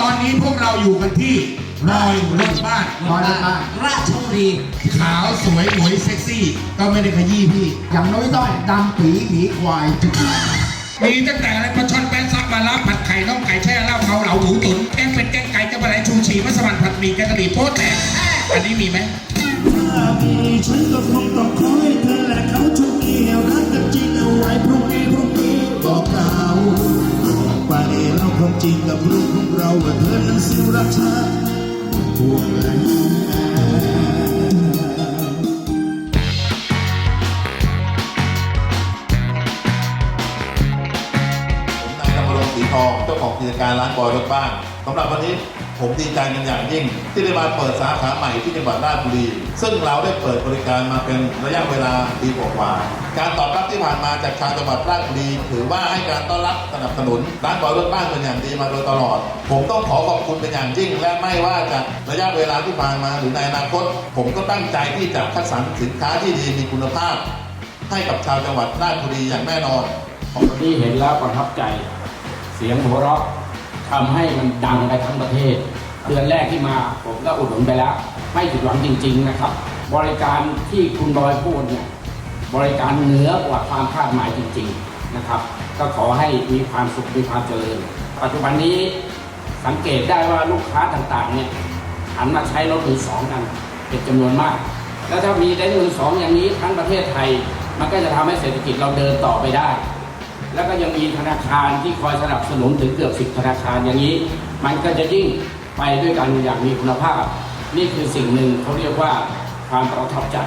ตอนนี้พวกเราอยู่กันที่รอยรถบ้านร้อยละบ้างราชบุรีขาวสวยหมวยเซ็กซี่ ก็ไม่ได้ขยี้พี่ อย่างน้อยต้องดำปีหมีควายมีตั้งแต่อะไรปลาช่อนแป้งซับมาลาผัดไข่น้องไก่แช่เหล้าเขาเหลาหมูตุ๋นแกงเป็ดแกงไก่จะปลาไหลชูชีมัสมั่นผัดหมี่แกงกะหรี่โป๊ะแตกอันนี้มีไหมถ้ามีฉันก็คง จริงกับลูกของเราว่าเธอนั้นสิรักเธอห่วกนั้นผ กิจการร้านบอยรถบ้านสำหรับวันนี้ผมดีใจเป็นอย่างยิ่ง ที่ได้มาเปิดสาขาใหม่ที่จังหวัดราชบุรี ซึ่งเราได้เปิดบริการมาเป็นระยะเวลาปีกว่าการตอบรับที่ผ่านมาจากชาวจังหวัดราชบุรีถือว่าให้การต้อนรับสนับสนุนร้านบอยรถบ้านเป็นอย่างดีมาโดยตลอด ผมต้องขอขอบคุณเป็นอย่างยิ่ง และไม่ว่าจะระยะเวลาที่ผ่านมาหรือในอนาคต ผมก็ตั้งใจที่จะคัดสรรสินค้าที่ดีมีคุณภาพ ให้กับชาวจังหวัดราชบุรีอย่างแน่นอนวันนี้เห็นแล้วประทับใจ สียงหัวเราะทำให้มันดังไปทั้งประเทศ เดือนแรกที่มาผมก็อุดหนุนไปแล้ว ไม่ผิดหวังจริง ๆ นะครับ บริการที่คุณบอยพูดเนี่ยบริการเหนือกว่าความคาดหมายจริง ๆนะครับ ก็ขอให้มีความสุขมีความเจริญ ปัจจุบันนี้สังเกตได้ว่าลูกค้าต่างๆเนี่ยหันมาใช้รถมือสองกันเป็นจำนวนมาก แล้วถ้ามีได้มือสองอย่างนี้ทั้งประเทศไทย มันก็จะทำให้เศรษฐกิจเราเดินต่อไปได้ แล้วก็ยังมีธนาคารที่คอยสนับสนุนถึงเกือบสิบธนาคารอย่างนี้ มันก็จะยิ่งไปด้วยกันอย่างมีคุณภาพ นี่คือสิ่งหนึ่งเขาเรียกว่าความประทับใจ